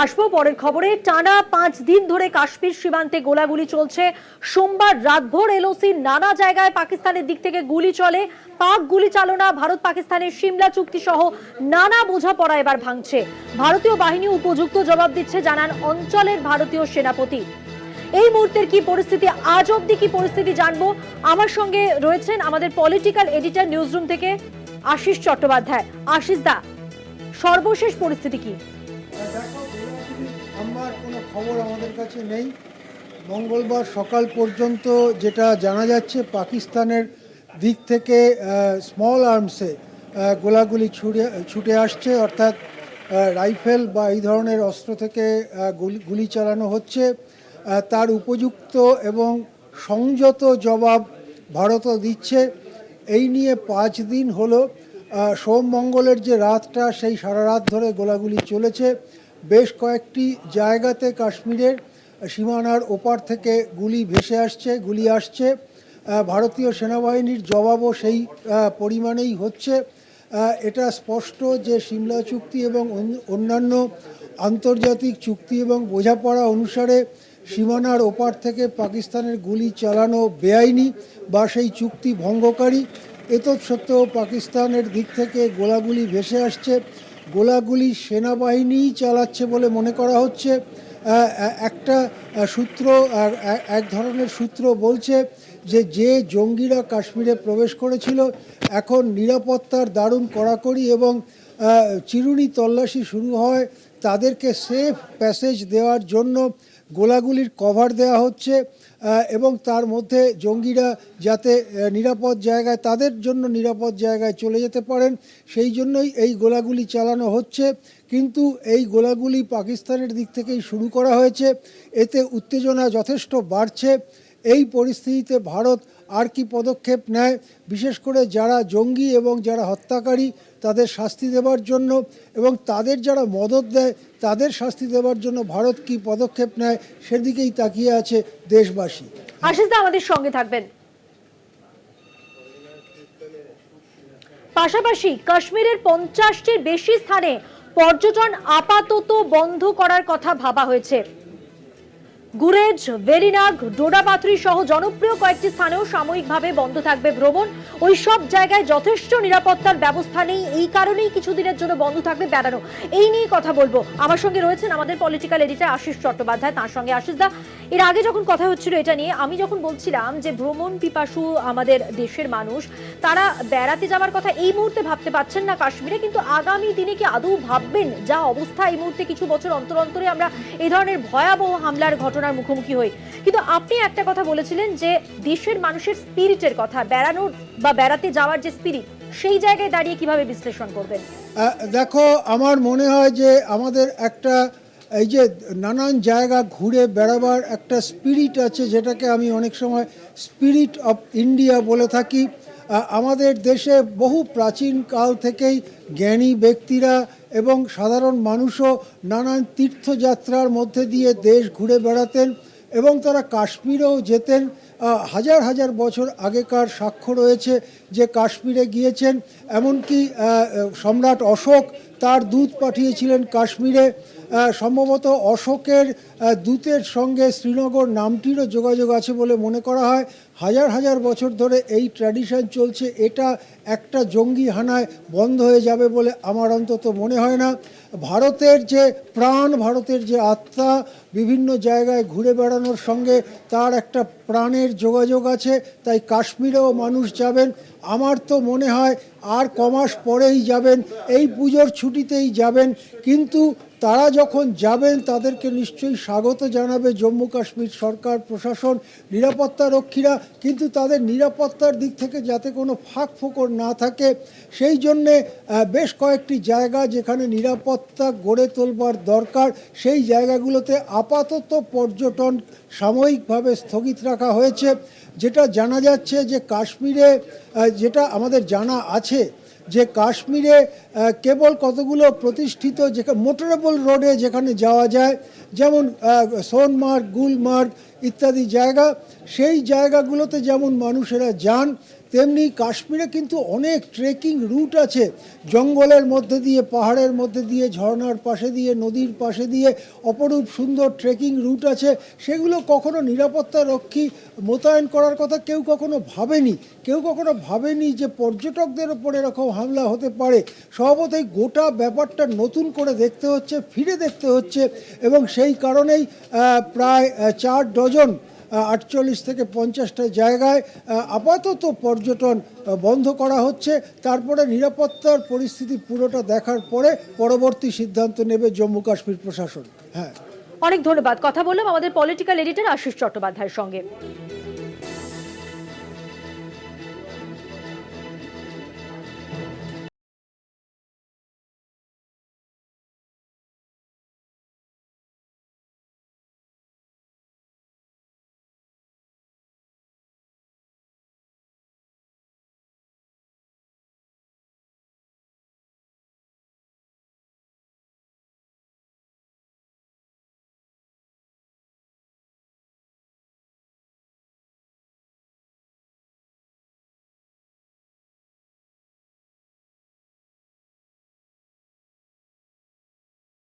আসব পরের খবরে। টানা পাঁচ দিন ধরে কাশ্মীর সীমান্তে গোলাগুলি চলছে। সোমবার রাতভর এলওসির নানা জায়গায় পাকিস্তানের দিক থেকে গুলি চলে। পাক গুলি চালনা ভারত পাকিস্তানের সিমলা চুক্তি সহ নানা বোঝাপড়া এবার ভাঙছে। ভারতীয় বাহিনী উপযুক্ত জবাব দিচ্ছে জানান অঞ্চলের ভারতীয় সেনাপতি। এই মুহূর্তের কি পরিস্থিতি, আজ অব্দি কি পরিস্থিতি জানব? আমার সঙ্গে রয়েছেন আমাদের পলিটিক্যাল এডিটর নিউজরুম থেকে আশিস চট্টোপাধ্যায়। আশিস দা, সর্বশেষ পরিস্থিতি কি? খবর আমাদের কাছে নেই। মঙ্গলবার সকাল পর্যন্ত যেটা জানা যাচ্ছে, পাকিস্তানের দিক থেকে স্মল আর্মসে গোলাগুলি ছুড়ে, ছুটে আসছে। অর্থাৎ রাইফেল বা এই ধরনের অস্ত্র থেকে গুলি- চালানো হচ্ছে। তার উপযুক্ত এবং সংযত জবাব ভারতও দিচ্ছে। এই নিয়ে পাঁচ দিন হলো সোম মঙ্গলের যে রাতটা, সেই সারা রাত ধরে গোলাগুলি চলেছে। বেশ কয়েকটি জায়গাতে কাশ্মীরের সীমানার ওপার থেকে গুলি ভেসে আসছে, গুলি আসছে। ভারতীয় সেনাবাহিনীর জবাবও সেই পরিমাণেই হচ্ছে। এটা স্পষ্ট যে সিমলা চুক্তি এবং অন্য- অন্যান্য আন্তর্জাতিক চুক্তি এবং বোঝাপড়া অনুসারে সীমানার ওপার থেকে পাকিস্তানের গুলি চালানো বেআইনি বা সেই চুক্তি ভঙ্গকারী। এতৎ সত্ত্বেও পাকিস্তানের দিক থেকে গোলাগুলি ভেসে আসছে। গোলাগুলি সেনাবাহিনীই চালাচ্ছে বলে মনে করা হচ্ছে। একটা সূত্র এক ধরনের সূত্র বলছে যে যে জঙ্গিরা কাশ্মীরে প্রবেশ করেছিল, এখন নিরাপত্তার দারুণ কড়াকড়ি এবং চিরুনি তল্লাশি শুরু হয়। তাদেরকে সেফ প্যাসেজ দেওয়ার জন্য গোলাগুলির কভার দেওয়া হচ্ছে এবং তার মধ্যে জঙ্গিরা যাতে নিরাপদ জায়গায়, তাদের জন্য নিরাপদ জায়গায় চলে যেতে পারেন, সেই জন্যই এই গোলাগুলি চালানো হচ্ছে। কিন্তু এই গোলাগুলি পাকিস্তানের দিক থেকেই শুরু করা হয়েছে। এতে উত্তেজনা যথেষ্ট বাড়ছে। এই পরিস্থিতিতে ভারত আর কি পদক্ষেপ নেয়? বিশেষ করে যারা জঙ্গি এবং যারা হত্যাকারী, তাদের শাস্তি দেওয়ার জন্য এবং তাদের যারা মদত দেয়, তাদের শাস্তি দেওয়ার জন্য ভারত কি পদক্ষেপ নেয় সেদিকেই তাকিয়ে আছে দেশবাসী। আশিস দা আমাদের সঙ্গে থাকবেন। পাশাপাশি কাশ্মীরের পঞ্চাশটির বেশি স্থানে পর্যটন আপাতত বন্ধ করার কথা ভাবা হয়েছে। গুরেজ, ভেরিনাগ, ডোডাপাথরি সহ জনপ্রিয় কয়েকটি স্থানেও সাময়িকভাবে বন্ধ থাকবে ভ্রমণ। ওই সব জায়গায় যথেষ্ট নিরাপত্তার ব্যবস্থা নেই। এই কারণেই কিছুদিনের জন্য বন্ধ থাকবে বেড়ানো। এই নিয়ে কথা বলব। আমার সঙ্গে রয়েছেন আমাদের পলিটিক্যাল এডিটর আশিস চট্টোপাধ্যায়, তার সঙ্গে আশিস দা। এর আগে যখন কথা হচ্ছিল এটা নিয়ে, আমি যখন বলছিলাম যে ভ্রমণ পিপাসু আমাদের দেশের মানুষ, তারা বেড়াতে যাওয়ার কথা এই মুহূর্তে ভাবতে পারছেন না কাশ্মীরে, কিন্তু আগামী দিনে কি আদৌ ভাববেন যা অবস্থা এই মুহূর্তে কিছু বছর অন্তর অন্তরে আমরা এই ধরনের ভয়াবহ হামলার ঘটনার মুখোমুখি হই। কিন্তু আপনি একটা কথা বলেছিলেন যে দেশের মানুষের স্পিরিটের কথা, বেড়ানোর বা বেড়াতে যাওয়ার যে স্পিরিট, সেই জায়গায় দাঁড়িয়ে কীভাবে বিশ্লেষণ করবেন? দেখো, আমার মনে হয় যে আমাদের একটা, এই যে নানান জায়গা ঘুরে বেড়াবার একটা স্পিরিট আছে, যেটাকে আমি অনেক সময় স্পিরিট অফ ইন্ডিয়া বলে থাকি। আমাদের দেশে বহু প্রাচীন কাল থেকেই জ্ঞানী ব্যক্তিরা এবং সাধারণ মানুষও নানান তীর্থযাত্রার মধ্যে দিয়ে দেশ ঘুরে বেড়াতেন এবং তারা কাশ্মীরেও যেতেন। হাজার হাজার বছর আগেকার সাক্ষ্য রয়েছে যে কাশ্মীরে গিয়েছেন। এমনকি সম্রাট অশোক তার দূত পাঠিয়েছিলেন কাশ্মীরে। সম্ভবত অশোকের দূতের সঙ্গে শ্রীনগর নামটিরও যোগাযোগ আছে বলে মনে করা হয়। হাজার হাজার বছর ধরে এই ট্র্যাডিশন চলছে। এটা একটা জঙ্গি হানায় বন্ধ হয়ে যাবে বলে আমার অন্তত মনে হয় না। ভারতের যে প্রাণ, ভারতের যে আত্মা বিভিন্ন জায়গায় ঘুরে বেড়ানোর সঙ্গে তার একটা প্রাণের যোগাযোগ আছে। তাই কাশ্মীরেও মানুষ যাবেন। আমার তো মনে হয় আর কমাস পরেই যাবেন। এই পুজোর ছুটিতেই যাবেন। কিন্তু তারা যখন যাবেন, তাদেরকে নিশ্চয়ই স্বাগত জানাবে জম্মু কাশ্মীর সরকার, প্রশাসন, নিরাপত্তা রক্ষীরা। কিন্তু তাদের নিরাপত্তার দিক থেকে যাতে কোনো ফাঁক ফোকর না থাকে, সেই জন্যে বেশ কয়েকটি জায়গা যেখানে নিরাপত্তা গড়ে তোলবার দরকার, সেই জায়গাগুলোতে আপাতত পর্যটন সাময়িকভাবে স্থগিত রাখা হয়েছে। যেটা জানা যাচ্ছে যে কাশ্মীরে যেটা আমাদের জানা আছে যে কাশ্মীরে কেবল কতগুলো প্রতিষ্ঠিত যেখানে মোটরেবল রোডে যেখানে যাওয়া যায়, যেমন সোনমার্গ, গুলমার্গ ইত্যাদি জায়গা, সেই জায়গাগুলোতে যেমন মানুষেরা যান তেমনি কাশ্মীরে কিন্তু অনেক ট্রেকিং রুট আছে। জঙ্গলের মধ্যে দিয়ে, পাহাড়ের মধ্যে দিয়ে, ঝর্ণার পাশে দিয়ে, নদীর পাশে দিয়ে অপরূপ সুন্দর ট্রেকিং রুট আছে। সেগুলো কখনো নিরাপত্তা রক্ষী মোতায়েন করার কথা কেউ কখনো ভাবেনি। কেউ কখনো ভাবেনি যে পর্যটকদের ওপর এরকম হামলা হতে পারে। স্বভাবতই গোটা ব্যাপারটা নতুন করে দেখতে হচ্ছে, ফিরে দেখতে হচ্ছে এবং সেই কারণেই প্রায় চার ডজন আটচল্লিশ থেকে পঞ্চাশটা জায়গায় আপাতত পর্যটন বন্ধ করা হচ্ছে। তারপরে নিরাপত্তার পরিস্থিতি পুরোটা দেখার পরে পরবর্তী সিদ্ধান্ত নেবে জম্মু কাশ্মীর প্রশাসন। হ্যাঁ। অনেক ধন্যবাদ। কথা বললাম আমাদের পলিটিক্যাল এডিটর আশিস চট্টোপাধ্যায়ের সঙ্গে।